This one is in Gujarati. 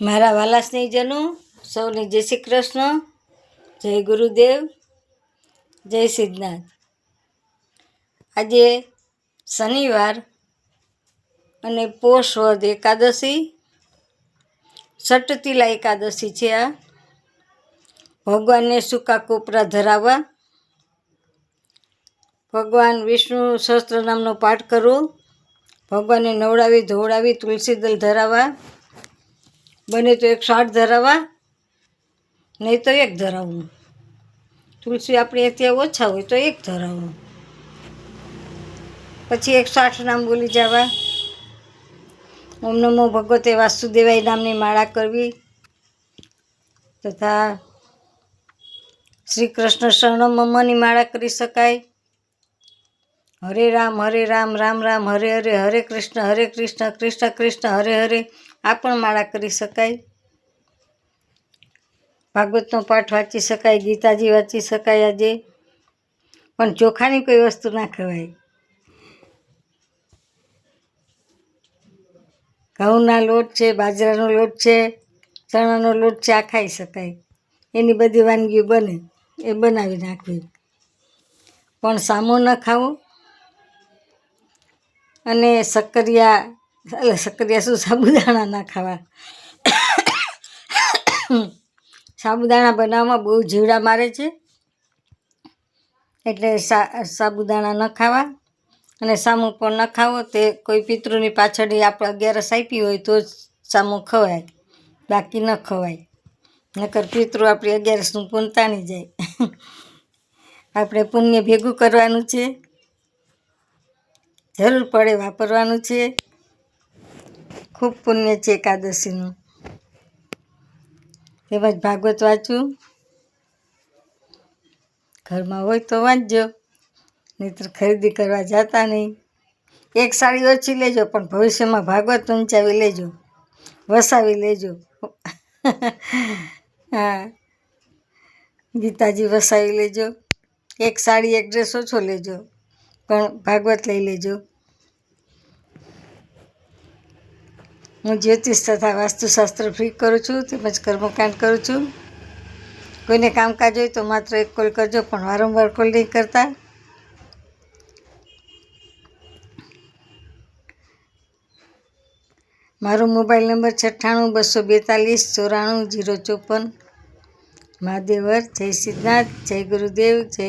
મારા વાલા સ્નેહીજનો, સૌને જય શ્રી કૃષ્ણ, જય ગુરુદેવ, જય સિદ્ધનાથ. આજે શનિવાર અને પોષ વદ એકાદશી, સટતિલા એકાદશી છે આ. ભગવાનને સૂકા કોપરા ધરાવવા. ભગવાન વિષ્ણુ સહસ્ત્ર નામનો પાઠ કરવો ભગવાનને નવડાવી ધોવડાવી તુલસી દલ ધરાવવા. બને તો એકસો આઠ ધરાવવા, નહીં તો એક ધરાવવું. તુલસી આપણે ત્યાં ઓછા હોય તો એક ધરાવવું. પછી એકસો આઠ નામ બોલી જવા. ઓમ નમો ભગવતે વાસુદેવાય નામની માળા કરવી તથા શ્રી કૃષ્ણ શરણમ મમ્મની માળા કરી શકાય. હરે રામ હરે રામ રામ રામ, હરે હરે હરે કૃષ્ણ હરે કૃષ્ણ કૃષ્ણ કૃષ્ણ, હરે હરે. આ પણ માળા કરી શકાય. ભાગવતનો પાઠ વાંચી શકાય, ગીતાજી વાંચી શકાય આજે. પણ ચોખાની કોઈ વસ્તુ ના ખવાય. ઘઉંના લોટ છે, બાજરાનો લોટ છે, ચણાનો લોટ છે, આ ખાઈ શકાય. એની બધી વાનગીઓ બને, એ બનાવી નાખવી. પણ સામો ન ખાવો. અને સક્કરિયા, એટલે શક્કરિયા શું? સાબુદાણા ના ખાવા. સાબુદાણા બનાવવામાં બહુ જીવડા મારે છે. એટલે સાબુદાણા ન ખાવા. અને સામું પણ ન ખાવો. તે કોઈ પિતૃની પાછળ આપણે અગિયારસ આપી હોય તો જ સામું ખવાય. બાકી ન ખવાય. નકર પિતૃ આપણી અગિયારસનું પૂન તાણી જાય. આપણે પુણ્ય ભેગું કરવાનું છે. જરૂર પડે વાપરવાનું છે. ખૂબ પુણ્ય છે એકાદશીનું. તેમજ ભાગવત વાંચવું ઘરમાં હોય તો વાંચજો, નહીંતર ખરીદી કરવા જતા નહીં. એક સાડી ઓછી લેજો, પણ ભવિષ્યમાં ભાગવત ઊંચાવી લેજો, વસાવી લેજો. હા. ગીતાજી વસાવી લેજો. એક સાડી, એક ડ્રેસ ઓછો લેજો. પણ ભાગવત લઈ લેજો. હું જ્યોતિષ તથા વાસ્તુશાસ્ત્ર ફ્રી કરું છું, તેમજ કર્મકાંડ કરું છું. કોઈને કામકાજ હોય તો માત્ર એક કોલ કરજો, પણ વારંવાર કોલ નહીં કરતા. મારો મોબાઈલ નંબર છઠ્ઠાણું, બસો બેતાલીસ, ચોરાણું, જીરો ચોપન. મહાદેવર, જય સિદ્ધનાથ જય ગુરુદેવ, જય